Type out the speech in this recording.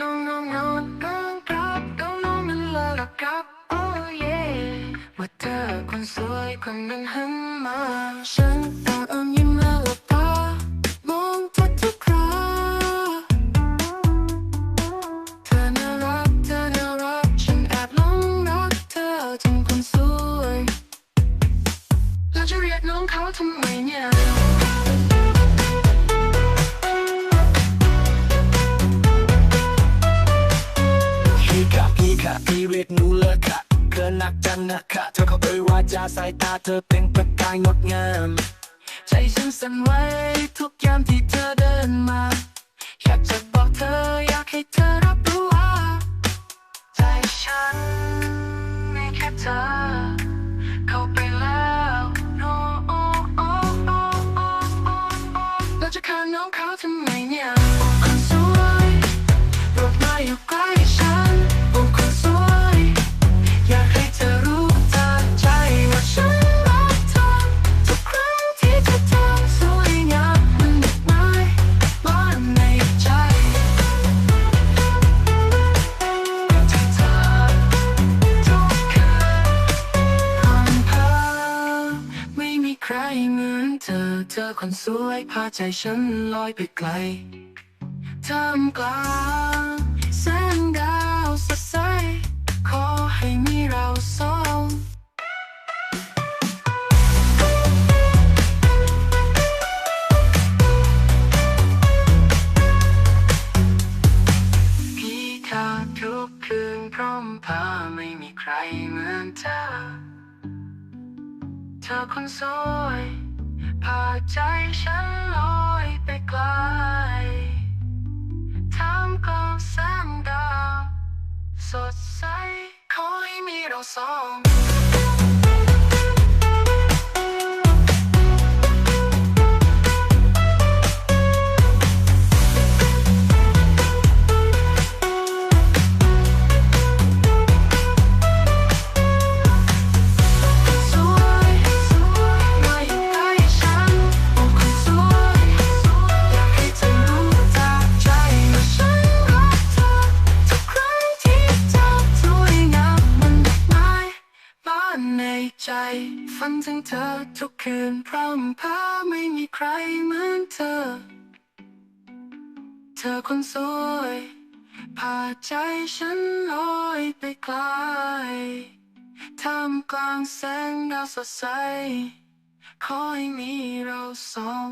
น้องน้องน้องน้องครับน้องน้องมันเลยละครับโอ้เย่ว่าเธอคนสวยคนนั้นหันมาฉันต่างอมยิ้มละลับตามองเธอทุกคราเธอน่ารักเธอน่ารักฉันแอบหลงรักเธอจนคนสวยแล้วจะเรียกน้องเขาทำไมเนี่ย พี่เรียกหนูเลยค่ะเกินหนักจังนะคะเธอเข้าไปว่าจาสายตาเธอเป็นประกายงดงาม ใจฉันสั่นไหวทุกยามที่เธอเดินมา อยากจะบอกเธออยากให้เธอรับรู้ว่าใจฉันไมีแค่เธอ เข้าไปแล้วโอ้โอ้โอ้โอ้โอ้โอโอแล้วจะฆ่าน้องเขาทำไมเนี่ย เธอคนสวยพาใจฉันลอยไปไกลท่ามกลางแสงดาวสดใสขอให้มีเราสองพี่ขาดทุกคืนพร้อมพาไม่มีใครเหมือนเธอ เธอคนสวย พาใจฉันลอยไปไกลท่ามกลางแสงดาวสดใสขอให้มีเราสอง ใจ ฝันถึงเธอทุกคืนพร่ำพาไม่มีใครเหมือนเธอ เธอคนสวยพาใจฉันลอยไปไกลท่ามกลางแสงดาวสดใส ขอให้มีเราสอง